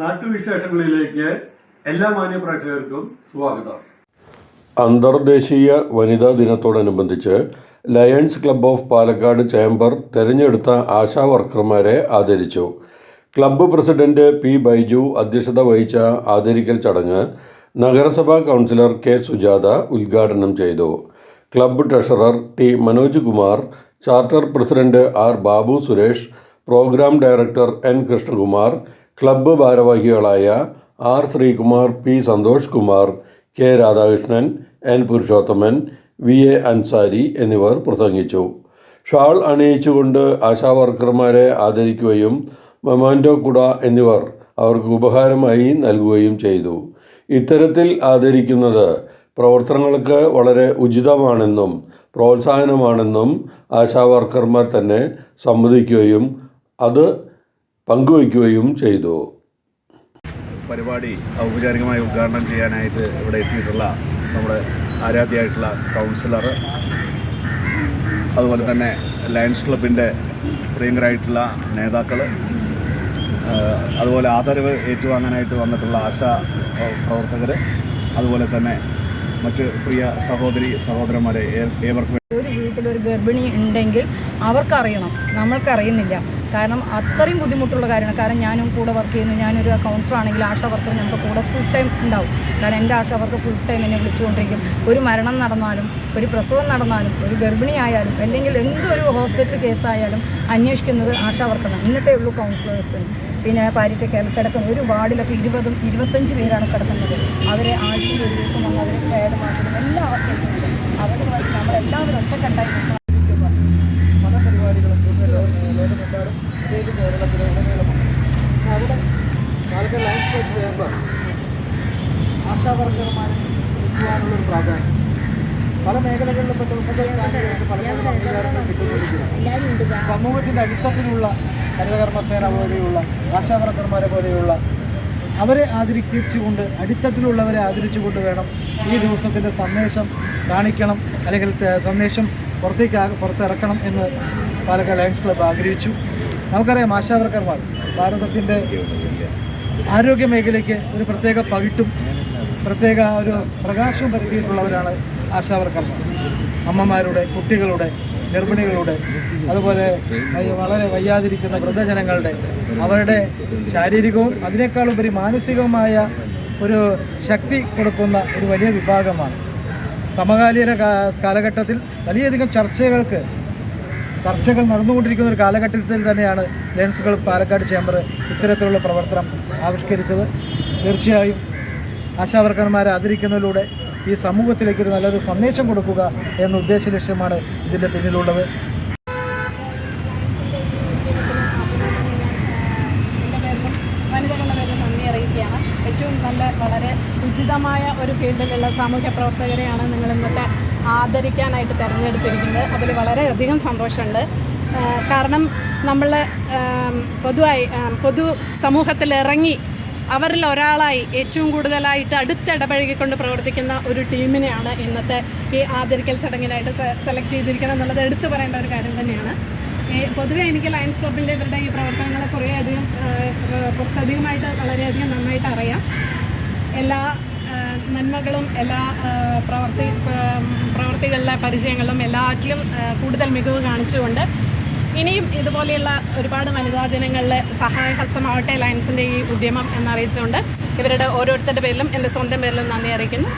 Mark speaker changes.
Speaker 1: നാട്ടുവിശേഷങ്ങളിലേക്ക് എല്ലാ മാന്യ പ്രേക്ഷകർക്കും സ്വാഗതം.
Speaker 2: അന്തർദേശീയ വനിതാ ദിനത്തോടനുബന്ധിച്ച് Lions Club of Palakkad Chamber തെരഞ്ഞെടുത്ത ആശാ വർക്കർമാരെ ആദരിച്ചു. ക്ലബ്ബ് പ്രസിഡന്റ് പി ബൈജു അധ്യക്ഷത വഹിച്ച ആദരിക്കൽ ചടങ്ങ് നഗരസഭാ കൗൺസിലർ കെ സുജാത ഉദ്ഘാടനം ചെയ്തു. Club treasurer T Manoj Kumar charter president R Babu Suresh programme director N Krishnakumar club ഭാരവാഹികളായ R Sreekumar P Santhosh Kumar K Radhakrishnan N Purushothaman V A Ansari എന്നിവർ പ്രസംഗിച്ചു. Shawl അണിയിച്ചുകൊണ്ട് ആശാവർക്കർമാരെ ആദരിക്കുകയും മൊമാൻഡോ കുട എന്നിവർ അവർക്ക് ഉപഹാരമായി നൽകുകയും ചെയ്തു. ഇത്തരത്തിൽ ആദരിക്കുന്നത് പ്രവർത്തനങ്ങൾക്ക് വളരെ ഉചിതമാണെന്നും പ്രോത്സാഹനമാണെന്നും ആശാവർക്കർമാർ തന്നെ സമ്മതിക്കുകയും അത് പങ്കുവയ്ക്കുകയും ചെയ്തു.
Speaker 3: പരിപാടി ഔപചാരികമായി ഉദ്ഘാടനം ചെയ്യാനായിട്ട് ഇവിടെ എത്തിയിട്ടുള്ള നമ്മുടെ ആരാധ്യമായിട്ടുള്ള കൗൺസിലർ അതുപോലെ തന്നെ ലയൺസ് ക്ലബിന്റെ പ്രിയങ്കരായിട്ടുള്ള നേതാക്കൾ അതുപോലെ ആദരവ് ഏറ്റുവാങ്ങാനായിട്ട് വന്നിട്ടുള്ള ആശാ പ്രവർത്തകർ അതുപോലെ തന്നെ മറ്റ് പ്രിയ സഹോദരി സഹോദരന്മാരെ ഏവർക്കും
Speaker 4: ഗർഭിണി ഉണ്ടെങ്കിൽ അവർക്കറിയണം. നമ്മൾക്കറിയുന്നില്ല. കാരണം അത്രയും ബുദ്ധിമുട്ടുള്ള കാര്യമാണ്. കാരണം ഞാനും കൂടെ വർക്ക് ചെയ്യുന്നു. ഞാനൊരു കൗൺസിലർ ആണെങ്കിൽ ആശാ വർക്കർ ഞങ്ങൾക്ക് കൂടെ ഫുൾ ടൈം ഉണ്ടാവും. കാരണം എന്റെ ആശ വർക്കർ ഫുൾ ടൈം എന്നെ വിളിച്ചുകൊണ്ടിരിക്കും. ഒരു മരണം നടന്നാലും ഒരു പ്രസവം നടന്നാലും ഒരു ഗർഭിണിയായാലും അല്ലെങ്കിൽ എന്തൊരു ഹോസ്പിറ്റൽ കേസായാലും അന്വേഷിക്കുന്നത് ആശാ വർക്കറാണ് ഇന്നത്തെ ഉള്ളൂ കൗൺസിലേഴ്സ് പിന്നെ പാരിറ്റ കിടക്കുന്ന ഒരു വാർഡിലൊക്കെ ഇരുപതും ഇരുപത്തഞ്ച് പേരാണ് കിടക്കുന്നത്. അവരെ ആഴ്ചയിൽ ഒരു ദിവസം വന്ന് അവരെ പേട് മാറ്റലും എല്ലാം അവർ ചെയ്യുന്നുണ്ട് അവർ നമ്മളെല്ലാവരും ഒറ്റക്കെട്ടായി നിൽക്കണം.
Speaker 5: ആശാവർക്കർമാരെ എത്തുവാനുള്ളൊരു പ്രാധാന്യം. പല സ്ഥാനങ്ങൾക്ക് പലപ്പോഴും അംഗീകാരങ്ങൾ കിട്ടുന്നിരിക്കുന്നു സമൂഹത്തിന്റെ അടിത്തട്ടിലുള്ള ഹരിതകർമ്മസേന പോലെയുള്ള ആശാവർക്കർമാരെ പോലെയുള്ള അവരെ ആദരിച്ചുകൊണ്ട് അടിത്തട്ടിലുള്ളവരെ ആദരിച്ചുകൊണ്ട് വേണം ഈ ദിവസത്തിന്റെ സന്ദേശം കാണിക്കണം അല്ലെങ്കിൽ സന്ദേശം പുറത്തേക്ക് പുറത്തിറക്കണം എന്ന് പാലക്കാട് ലയൺസ് ക്ലബ്ബ് ആഗ്രഹിച്ചു. നമുക്കറിയാം ആശാവർക്കർമാർ ഭാരതത്തിന്റെ ആരോഗ്യ മേഖലയ്ക്ക് ഒരു പ്രത്യേക പകിട്ടും. പ്രത്യേക ഒരു പ്രകാശം പരത്തിയിട്ടുള്ളവരാണ് ആശാവർക്കർമാർ അമ്മമാരുടെ കുട്ടികളുടെ ഗർഭിണികളുടെ അതുപോലെ വളരെ വയ്യാതിരിക്കുന്ന വൃദ്ധജനങ്ങളുടെ അവരുടെ ശാരീരികവും അതിനേക്കാളുപരി മാനസികവുമായ ഒരു ശക്തി കൊടുക്കുന്ന ഒരു വലിയ വിഭാഗമാണ്. സമകാലീന കാലഘട്ടത്തിൽ വലിയധികം ചർച്ചകൾക്ക് ചർച്ചകൾ നടന്നുകൊണ്ടിരിക്കുന്ന ഒരു കാലഘട്ടത്തിൽ തന്നെയാണ് ലെൻസുകൾ പാലക്കാട് ചേംബർ ഇത്തരത്തിലുള്ള പ്രവർത്തനം ആവിഷ്കരിച്ചത്. തീർച്ചയായും ആശാവർക്കർമാരെ ആദരിക്കുന്നതിലൂടെ ഈ സമൂഹത്തിലേക്ക് ഒരു നല്ലൊരു സന്ദേശം കൊടുക്കുക എന്ന ഉദ്ദേശ ലക്ഷ്യമാണ് ഇതിന്റെ പിന്നിലുള്ളത്.
Speaker 6: ഏറ്റവും നല്ല വളരെ ഉചിതമായ ഒരു ഫീൽഡിലുള്ള സാമൂഹ്യ പ്രവർത്തകരെയാണ് നിങ്ങൾ ഇന്നത്തെ ആദരിക്കാനായിട്ട് തിരഞ്ഞെടുത്തിരിക്കുന്നത്. അതിൽ വളരെയധികം സന്തോഷമുണ്ട്. കാരണം നമ്മൾ പൊതുവായി പൊതു സമൂഹത്തിൽ ഇറങ്ങി അവരിൽ ഒരാളായി ഏറ്റവും കൂടുതലായിട്ട് അടുത്തിടപഴകിക്കൊണ്ട് പ്രവർത്തിക്കുന്ന ഒരു ടീമിനെയാണ് ഇന്നത്തെ ഈ ആദരിക്കൽ ചടങ്ങിനായിട്ട് സെലക്ട് ചെയ്തിരിക്കണം എന്നുള്ളത് എടുത്തു പറയേണ്ട ഒരു കാര്യം തന്നെയാണ്. പൊതുവെ എനിക്ക് ലയൺസ് ക്ലബിന്റെ ഇവരുടെ ഈ പ്രവർത്തനങ്ങളെ കുറേയധികം കുറച്ചധികമായിട്ട് വളരെയധികം നന്നായിട്ട് അറിയാം. എല്ലാ നന്മകളും എല്ലാ പ്രവർത്തി പ്രവർത്തികളിലെ പരിചയങ്ങളും എല്ലാറ്റിലും കൂടുതൽ മികവ് കാണിച്ചുകൊണ്ട് ഇനിയും ഇതുപോലെയുള്ള ഒരുപാട് വനിതാ ദിനങ്ങളിലെ സഹായഹസ്തമാവട്ടെ ലയൻസിന്റെ ഈ ഉദ്യമം എന്നറിയിച്ചുകൊണ്ട് ഇവരുടെ ഓരോരുത്തരുടെ പേരിലും എന്റെ സ്വന്തം പേരിലും നന്ദി അറിയിക്കുന്നു.